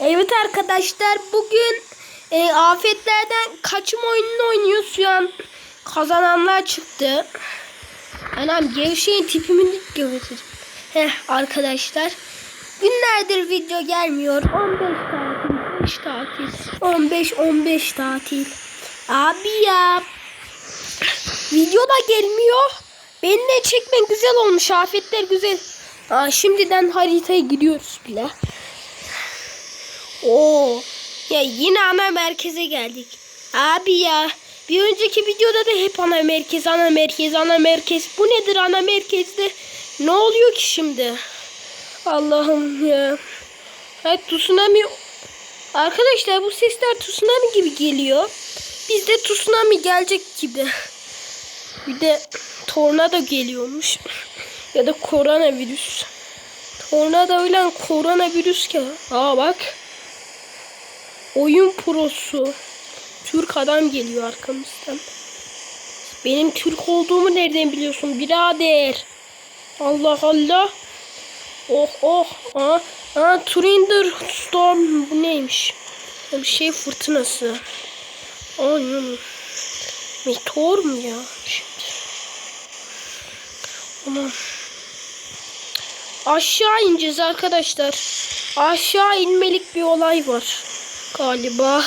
Evet arkadaşlar bugün e, afetlerden kaçım oyununu oynuyoruz şu an. Kazananlar çıktı. Anam gevşeyin tipimi göstereyim. Heh arkadaşlar. Günlerdir video gelmiyor. 15 tatil, 5 tatil. 15 15 tatil. Abi ya. Video da gelmiyor. Benimle çekmen güzel olmuş. Afetler güzel. Aa, şimdiden haritaya gidiyoruz bile. Oo. Ya yine ana merkeze geldik. Abi ya. Bir önceki videoda da hep ana merkez, ana merkez, ana merkez. Bu nedir ana merkezde? Ne oluyor ki şimdi? Allah'ım ya. Ha, tsunami. Arkadaşlar bu sesler tsunami gibi geliyor. Bizde tsunami gelecek gibi. Bir de tornado geliyormuş. ya da koronavirüs. Tornado öyle koronavirüs ki. Aa bak. Oyun prosu. Türk adam geliyor arkamızdan. Benim Türk olduğumu nereden biliyorsun birader? Allah Allah. Oh oh. Aa, aa Thunder Storm bu neymiş? Bir şey fırtınası. Aynen. Meteor mu ya? Şimdi. Aman. Aşağı ineceğiz arkadaşlar. Aşağı inmelik bir olay var. Galiba.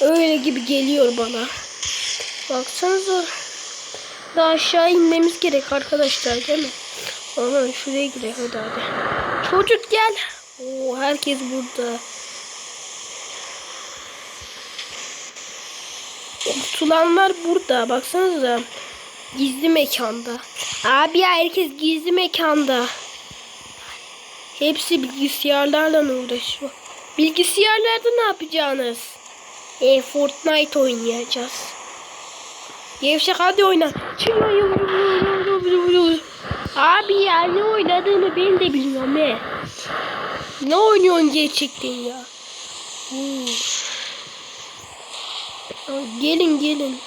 Öyle gibi geliyor bana. Baksanıza. Daha aşağı inmemiz gerek arkadaşlar değil mi? Aman şuraya gidelim hadi hadi. Çocuk gel. Oo, herkes burada. Kurtulanlar burada. Baksanıza. Gizli mekanda. Abi ya herkes gizli mekanda. Hepsi bilgisayarlarla uğraşıyor. Bilgisayarlarda ne yapacağınız? E, Fortnite oynayacağız. Gevşek hadi oyna. Abi ya ne oynadığını ben de bilmiyorum he. Ne oynuyorsun gerçekten ya? Hmm. Gelin gelin.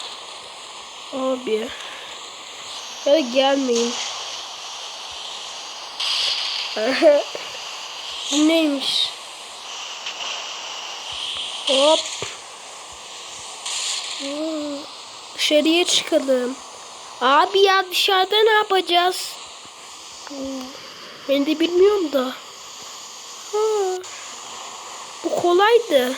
Abi. Ya gelmeyin. Bu neymiş? Hop. Hmm, Dışarıya çıkalım. Abi ya dışarıda ne yapacağız? Ben de bilmiyorum da. Ha. Bu kolaydı.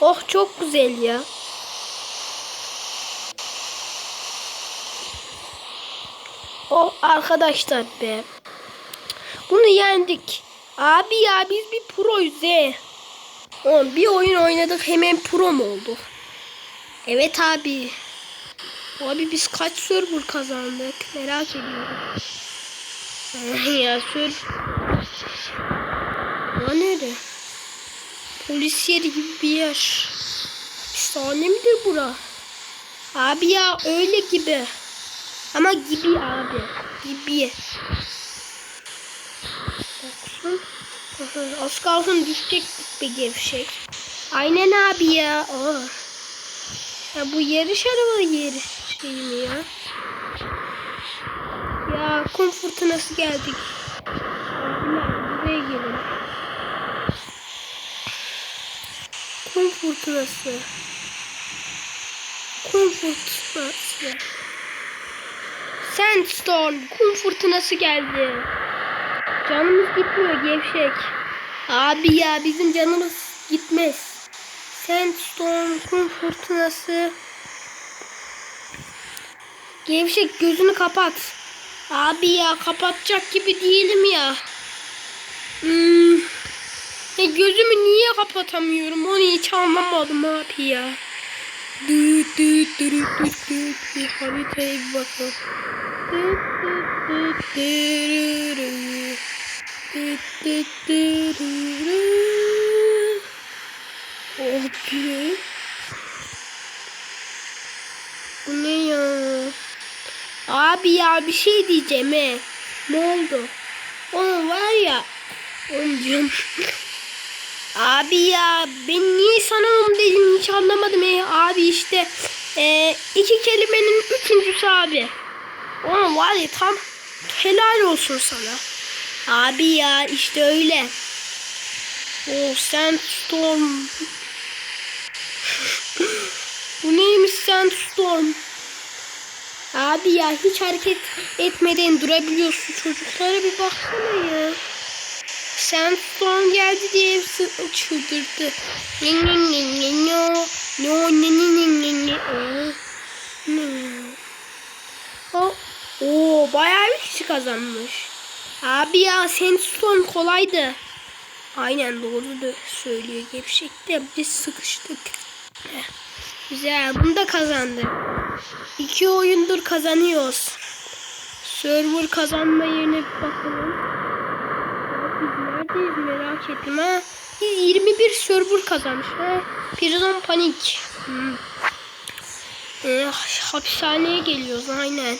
Oh çok güzel ya. Oh arkadaşlar be. Bunu yendik. Abi ya biz bir proyuz he. Oğlum bir oyun oynadık hemen pro mu olduk? Evet abi. Abi biz kaç server kazandık? Merak ediyorum. ya server. Ya nere? Polis yeri gibi bir yer. Hapishane midir bura? Abi ya öyle gibi. Ama gibi abi. Gibi. Baksın. Aha, Az kalsın düşecektik be gevşek. Aynen abi ya. Aa. Ya bu yarış araba yeri şey mi ya? Ya kum fırtınası geldik. Abiler buraya gelin. Kum fırtınası. Kum fırtınası. Sandstorm kum fırtınası geldi. Canımız gitmiyor gevşek. Abi ya bizim canımız gitmez. Sandstorm kum fırtınası. Gevşek gözünü kapat. Abi ya kapatacak gibi değilim ya. Hmm. Ya gözümü niye kapatamıyorum onu hiç anlamadım abi ya. Düt düt düt düt düt bir haritaya bir bakalım. Düt düt düt. Düt. Abi. Bu ne ya? Abi ya bir şey diyeceğim he. Ne oldu? Onun var ya. Onu diyorum. Abi ya ben niye sana onu dedim hiç anlamadım ya. Abi işte e, iki kelimenin üçüncüsü abi. Oğlum var ya tam helal olsun sana. Abi ya işte öyle. Oh Sandstorm. Bu neymiş Sandstorm? Abi ya hiç hareket etmeden durabiliyorsun. Çocuklara bir baksana ya. Sandstorm geldi diye hepsi çıldırdı. Ne ne ne ne ne ne ne ne ne ne ne? O, oo bayağı bir kişi kazanmış. Abi ya Sandstorm kolaydı. Aynen doğru da söylüyor gevşekte biz sıkıştık. Heh, Güzel bunu da kazandı. İki oyundur kazanıyoruz. Server kazanma yerine bir bakalım. Biz neredeyiz merak ettim ha. Biz 21 server kazanmış ha. Prison Panik. Hmm. Ee, hapishaneye geliyoruz aynen.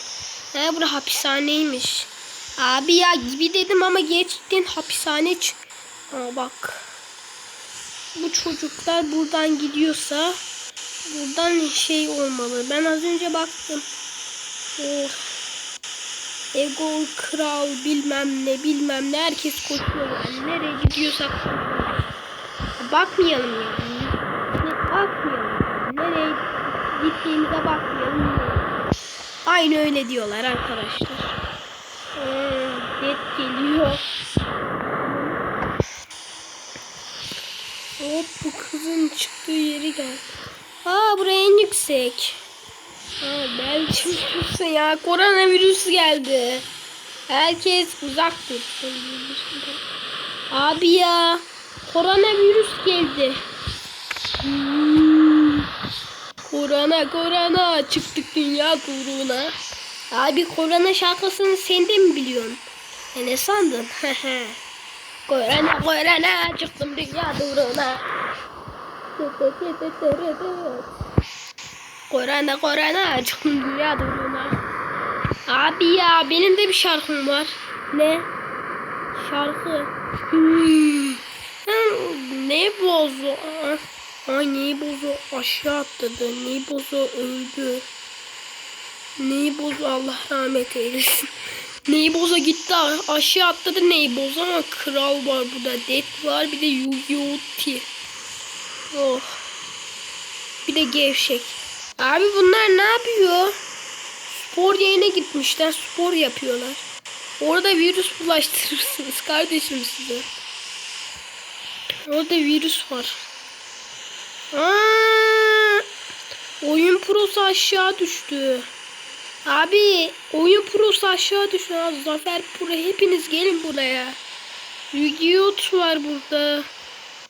Ha bura hapishaneymiş. Abi ya gibi dedim ama gerçekten hapishane ç- Aa, bak. Bu çocuklar buradan gidiyorsa buradan şey olmalı. Ben az önce baktım. Oh. Ego kral bilmem ne bilmem ne herkes koşuyor yani. Nereye gidiyorsak. Bakmayalım yani. Bakmayalım. Nereye gittiğimize bakmayalım. Aynı öyle diyorlar arkadaşlar. Ee, geliyor. Hop bu kızın çıktığı yeri gel. Aa buraya en yüksek. Aa belki virüsü ya koronavirüs geldi. Herkes uzak dursun. Abi ya koronavirüs geldi. Hmm. Korona korona çıktık dünya kuyruğuna. Abi korona şarkısını sen de mi biliyorsun? E ne sandın? korona korona çıktım dünya kuyruğuna. Korona korona çıktım dünya kuyruğuna. Abi ya benim de bir şarkım var. Ne? Şarkı. Ne bozu? Ay neyi bozu aşağı atladı. Neyi bozu öldü. Neyi bozu Allah rahmet eylesin. Neyi boza gitti aşağı atladı neyi boz ama kral var burada. Dead var bir de Yu-Gi-Oh! Oh. Bir de gevşek. Abi bunlar ne yapıyor? Spor yerine gitmişler. Spor yapıyorlar. Orada virüs bulaştırırsınız kardeşim size. Orada virüs var. Aa, oyun prosu aşağı düştü. Abi oyun prosu aşağı düştü. Ha, Zafer Pro hepiniz gelin buraya. Yu-Gi-Oh var burada.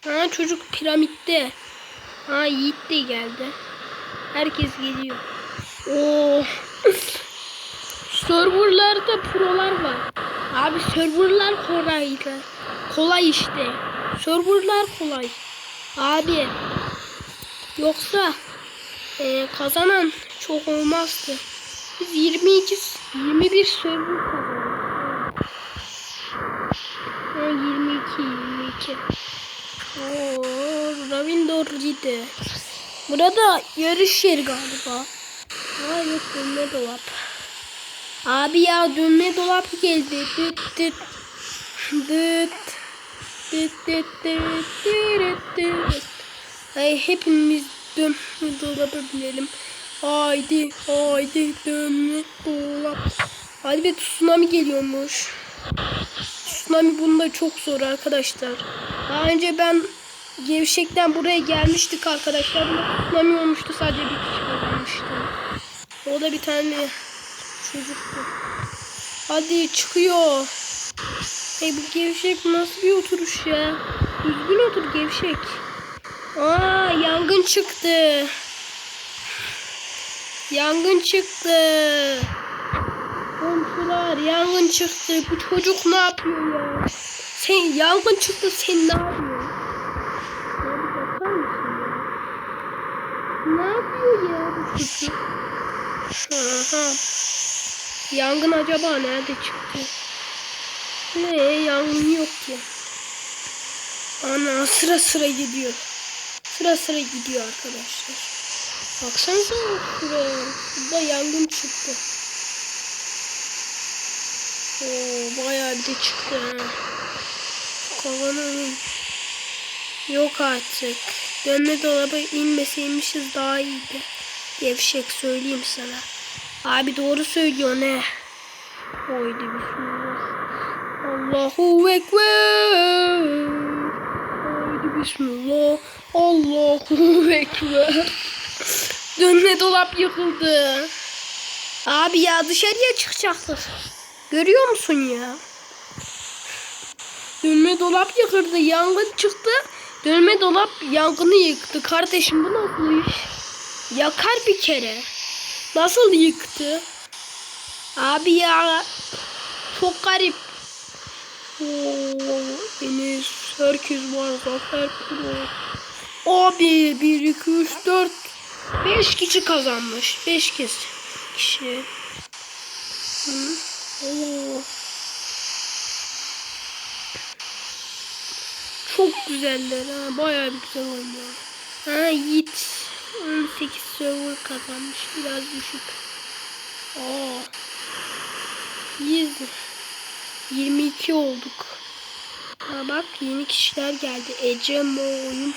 Ha çocuk piramitte. Ha Yiğit de geldi. Herkes geliyor. Oo. Serverlarda prolar var. Abi serverlar kolaydı. Kolay işte. Serverlar kolay. Abi. Yoksa e, kazanan çok olmazdı. Biz 22 21 server kazandık. Ha, 22 22. Oo, Ravindor Ride. Burada yarış yeri galiba. Ha yok dönme dolap. Abi ya dönme dolap geldi. Dıt dıt. Dıt. Dıt dıt dıt dıt dıt. Ay hepimiz dönme dolaba binelim. Haydi haydi dönme dolap. Hadi be tsunami geliyormuş. Tsunami bunda çok zor arkadaşlar. Daha önce ben Gevşek'ten buraya gelmiştik arkadaşlar. Bunda tsunami olmuştu sadece bir kişi kazanmıştı. O da bir tane çocuktu. Hadi çıkıyor. Hey bu gevşek nasıl bir oturuş ya? Düzgün otur gevşek. Aa yangın çıktı. Yangın çıktı. Komşular yangın çıktı. Bu çocuk ne yapıyor ya? Sen yangın çıktı sen ne yapıyorsun? Ne yapıyor ya bu çocuk? Aha. Yangın acaba nerede çıktı? Ne yangın yok ki. Ana sıra sıra gidiyor. Sıra sıra gidiyor arkadaşlar. Baksanıza şuraya. Burada yangın çıktı. Oo, bayağı bir çıktı ha. Kovanın yok artık. Dönme dolaba inmeseymişiz daha iyiydi. Gevşek söyleyeyim sana. Abi doğru söylüyor ne? Oydu bismillah. Allahu Ekber. Haydi bismillah. Allahu Ekber. Dönme dolap yıkıldı. Abi ya dışarıya çıkacaktık. Görüyor musun ya? Dönme dolap yıkıldı. Yangın çıktı. Dönme dolap yangını yıktı. Kardeşim bu nasıl iş? Yakar bir kere. Nasıl yıktı? Abi ya. Çok garip. Oo, Enes herkes var zafer pro. Abi 1 2 3 4 5 kişi kazanmış. 5 kişi. Hı. Oo. Çok güzeller ha. Bayağı güzel oynuyor. Ha Yiğit 18 server kazanmış. Biraz düşük. Aa. 100. 22 olduk. Ha bak yeni kişiler geldi. Ece Mo oyun.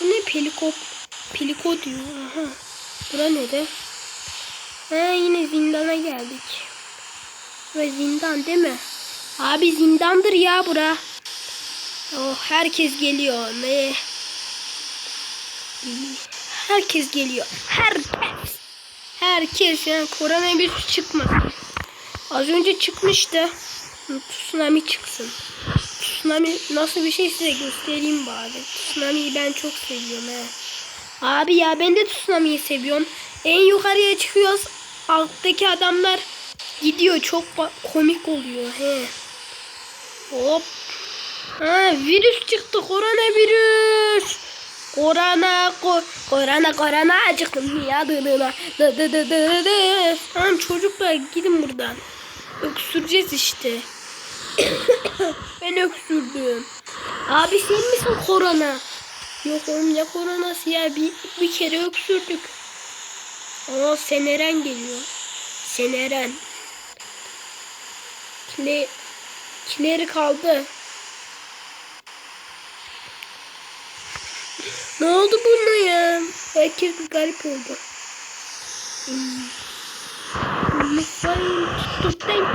Bu ne pelikop? Peliko diyor. Aha. Bura ne de? Ha yine zindana geldik. Ve zindan değil mi? Abi zindandır ya bura. Oh herkes geliyor. Ne? Herkes geliyor. Herkes. Herkes yani koronavirüs çıkmasın. Az önce çıkmıştı. Tsunami çıksın. Tsunami nasıl bir şey size göstereyim bari. Tsunami'yi ben çok seviyorum he. Abi ya ben de tsunami'yi seviyorum. En yukarıya çıkıyoruz. Alttaki adamlar gidiyor. Çok komik oluyor he. Hop. Ha virüs çıktı. Koronavirüs. Korona, ko, korona, korona acıktım ya dığdığına. Dı dı dı dı dı. Tamam çocuklar gidin buradan. Öksüreceğiz işte. ben öksürdüm. Abi sen misin korona? Yok oğlum ne koronası ya bir, bir kere öksürdük. Aa Seneren geliyor. Seneren. Kile, kileri kaldı. Ne oldu buna ya? Herkes bir garip oldu. Hmm. Lütfen tutayım.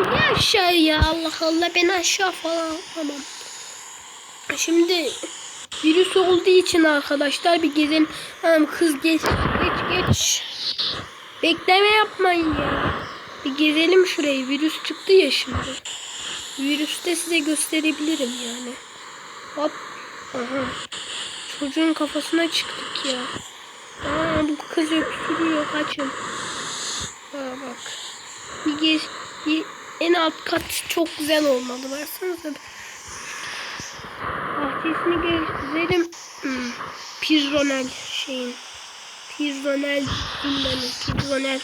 Aşağı atlayalım mı? Abi ne aşağı ya Allah Allah ben aşağı falan tamam. Şimdi virüs olduğu için arkadaşlar bir gezin. Tamam kız geç geç geç. Bekleme yapmayın ya. Bir gezelim şurayı. Virüs çıktı ya şimdi. Virüste size gösterebilirim yani. Hop. Aha. Çocuğun kafasına çıktık ya. Aa bu kız öksürüyor kaçın. Ha bak. Bir gez, bir, en alt kat çok güzel olmalı. Baksanıza. Bahçesini gezelim. Hmm. Pirzonel şeyin. Pirzonel zindanı. Pirzonel.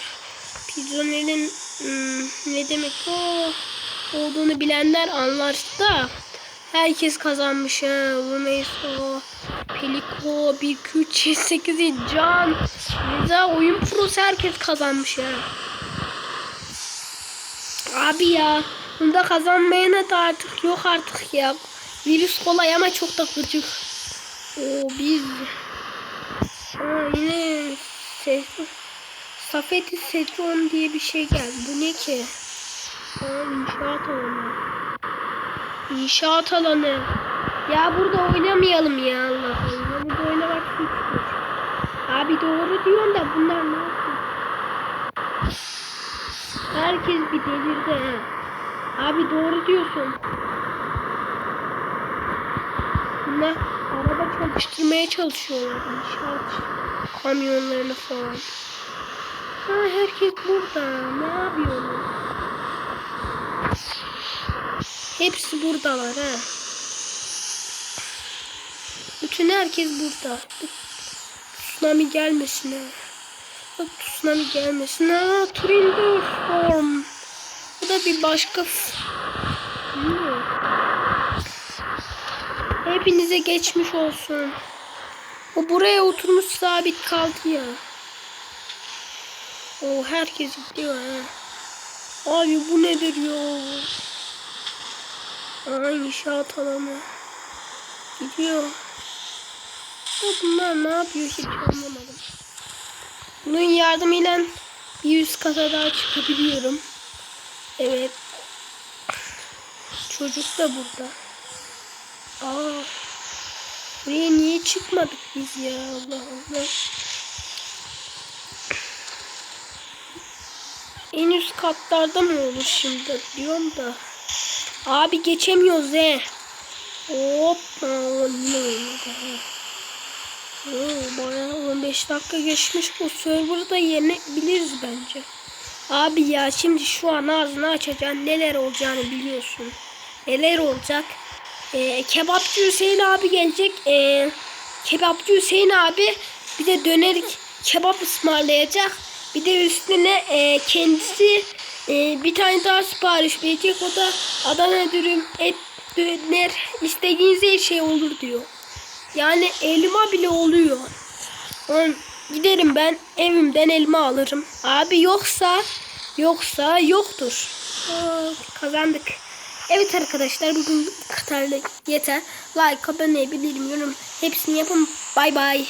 Pirzonel'in hmm, ne demek o olduğunu bilenler anlar da herkes kazanmış ha. Rumeyso, Peliko, 1 2 3 7 8 Can, Reza oyun prosu herkes kazanmış ya. Abi ya bunda kazanmayana da artık yok artık ya. Virüs kolay ama çok da gıcık. Oo biz. Aa, yine ses, Safeti Setron diye bir şey geldi. Bu ne ki? Aa, inşaat alanı. İnşaat alanı. Ya burada oynamayalım ya Allah Allah. Burada oynamak hiç Abi doğru diyorsun da bunlar ne? Herkes bir delirdi ha. Abi doğru diyorsun. Bunlar araba çalıştırmaya çalışıyorlar. İnşaat kamyonlarını falan. Ha herkes burada. Ne yapıyorlar? Hepsi buradalar ha. Bütün herkes burada. Tsunami gelmesin ha. Bak tsunami gelmesin ha. Trinder Storm. Bu da bir başka. Hepinize geçmiş olsun. O buraya oturmuş sabit kaldı ya. O herkes gidiyor ha. Abi bu nedir ya? Aa inşaat alanı. Gidiyor. Ya bunlar ne yapıyor hiç anlamadım. Bunun yardımıyla bir yüz kata daha çıkabiliyorum. Evet. Çocuk da burada. Aa. Buraya niye çıkmadık biz ya Allah Allah. En üst katlarda mı olur şimdi diyorum da. Abi geçemiyoruz he. Hop. Aa, yine oynadı. ha. Oo, bayağı 15 dakika geçmiş bu serverda yenebiliriz bence. Abi ya şimdi şu an ağzını açacaksın neler olacağını biliyorsun. Neler olacak? Ee, kebapçı Hüseyin abi gelecek. Ee, kebapçı Hüseyin abi bir de döner kebap ısmarlayacak. Bir de üstüne e, kendisi e, bir tane daha sipariş verecek. O da Adana dürüm, et, döner istediğiniz her şey olur diyor. Yani elma bile oluyor. Oğlum, giderim ben evimden elma alırım. Abi yoksa yoksa yoktur. Aa, kazandık. Evet arkadaşlar bugün bu kadarla yeter. Like, abone, bildirim, yorum hepsini yapın. Bay bay.